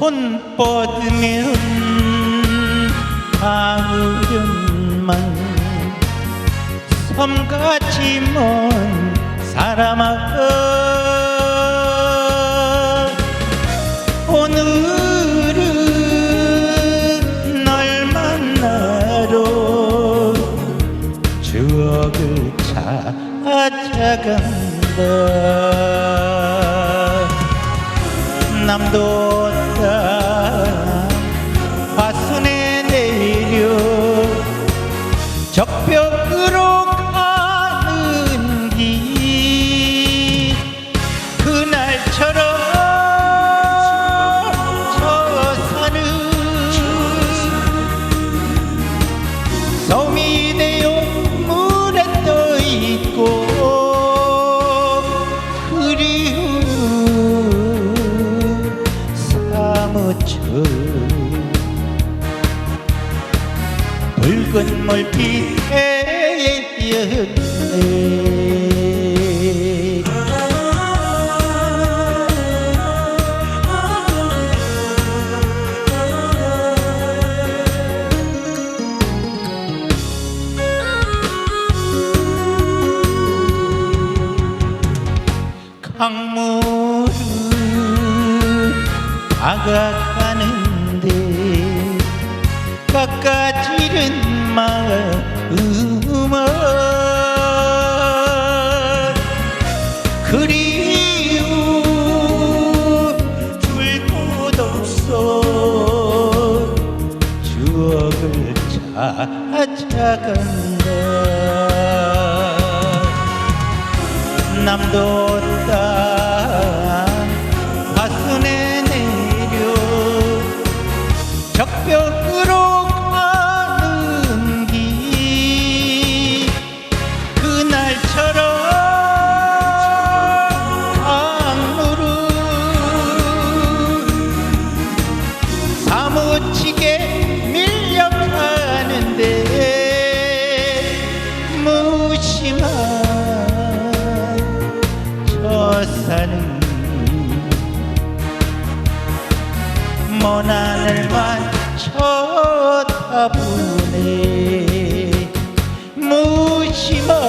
손 뻗으면 닿으련만 섬같이 먼 사람아 오늘은 널 만나러 추억을 찾아간다. 남도 사무쳐 붉은 물빛에 였네. 강물은 다가가는데 깎아지른 마음은 그리움 줄곳 없어. 추억을 찾아간다. 남도 적벽으로 가는 길. 그날처럼 강물은 사무치게 밀려가는데 무심한 저 산은 먼 하늘만 쳐다보네. 무심한